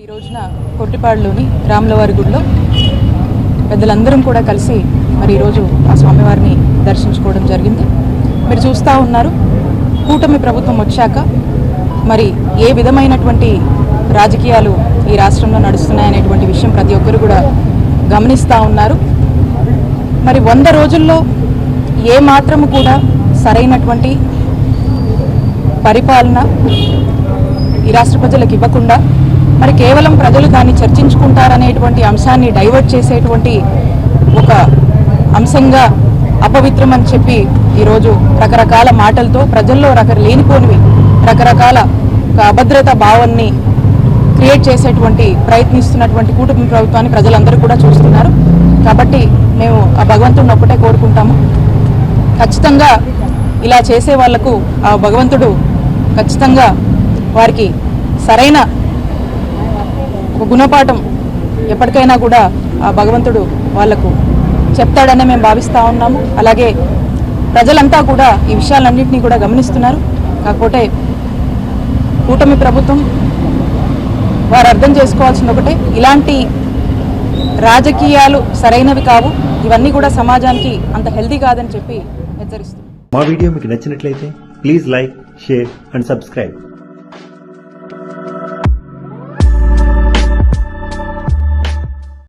ఈ రోజున కొట్టిపాడులోని రాములవారి గుడిలో పెద్దలందరం కూడా కలిసి మరి ఈరోజు ఆ స్వామివారిని దర్శించుకోవడం జరిగింది. మీరు చూస్తూ ఉన్నారు కూటమి ప్రభుత్వం వచ్చాక మరి ఏ విధమైనటువంటి రాజకీయాలు ఈ రాష్ట్రంలో నడుస్తున్నాయనేటువంటి విషయం ప్రతి ఒక్కరు కూడా గమనిస్తూ ఉన్నారు. మరి వంద రోజుల్లో ఏ మాత్రము కూడా సరైనటువంటి పరిపాలన ఈ రాష్ట్ర ప్రజలకు ఇవ్వకుండా మరి కేవలం ప్రజలు దాన్ని చర్చించుకుంటారనేటువంటి అంశాన్ని డైవర్ట్ చేసేటువంటి ఒక అంశంగా అపవిత్రం అని చెప్పి ఈరోజు రకరకాల మాటలతో ప్రజల్లో రకర లేనిపోనివి రకరకాల ఒక అభద్రత భావాన్ని క్రియేట్ చేసేటువంటి ప్రయత్నిస్తున్నటువంటి కూటమి ప్రభుత్వాన్ని ప్రజలందరూ కూడా చూస్తున్నారు. కాబట్టి మేము ఆ భగవంతుడిని ఒక్కటే కోరుకుంటాము. ఖచ్చితంగా ఇలా చేసే వాళ్ళకు ఆ భగవంతుడు ఖచ్చితంగా వారికి సరైన ఒక గుణపాఠం ఎప్పటికైనా కూడా ఆ భగవంతుడు వాళ్ళకు చెప్తాడనే మేము భావిస్తూ ఉన్నాము. అలాగే ప్రజలంతా కూడా ఈ విషయాలన్నింటినీ కూడా గమనిస్తున్నారు. కాకపోతే కూటమి ప్రభుత్వం వారు అర్థం చేసుకోవాల్సింది ఒకటే ఇలాంటి రాజకీయాలు సరైనవి కావు. ఇవన్నీ కూడా సమాజానికి అంత హెల్దీ కాదని చెప్పి హెచ్చరిస్తుంది మా వీడియో మీకు నచ్చినట్లయితే please like share and subscribe.